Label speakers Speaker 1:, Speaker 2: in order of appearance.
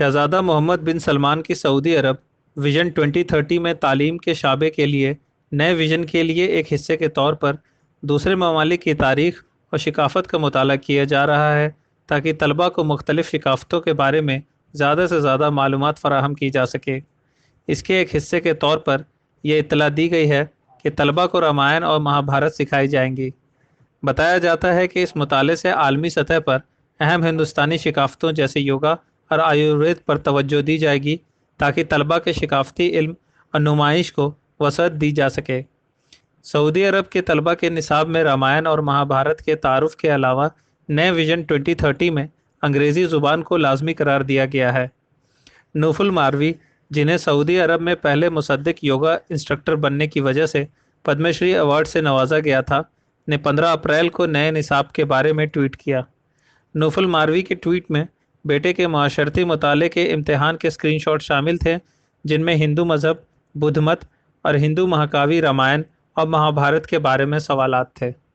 Speaker 1: शहजादा मोहम्मद बिन सलमान की सऊदी अरब विजन 2030 में तालीम के शाबे के लिए, नए विजन के लिए एक हिस्से के तौर पर दूसरे ममालिक की तारीख और शिकाफत का मताल किया जा रहा है ताकि तलबा को मुख्तलिफ़ शिकाफ़तों के बारे में ज़्यादा से ज़्यादा मालूम फ़राहम की जा सके। इसके एक हिस्से के तौर पर यह इतला दी गई है कि तलबा को रामायण और महाभारत सिखाई जाएँगी। बताया जाता है कि इस मुताले से आलमी सतह पर अहम हिंदुस्तानी शिकाफ़तों जैसे योगा और आयुर्वेद पर तवज्जो दी जाएगी ताकि तलबा के शिकाफती इल्म और नुमाइश को वसत दी जा सके। सऊदी अरब के तलबा के निसाब में रामायण और महाभारत के तारुफ के अलावा नए विजन 2030 में अंग्रेज़ी ज़ुबान को लाजमी करार दिया गया है। नूफुल मारवी, जिन्हें सऊदी अरब में पहले मुसद्दिक योगा इंस्ट्रक्टर बनने की वजह से पद्मश्री अवार्ड से नवाजा गया था, ने 15 अप्रैल को नए निसाब के बारे में ट्वीट किया। नूफुल मारवी के ट्वीट में बेटे के माशरती मताले के इम्तहान के स्क्रीनशॉट शामिल थे, जिनमें हिंदू मज़हब बुद्धमत और हिंदू महाकावी रामायण और महाभारत के बारे में सवाल थे।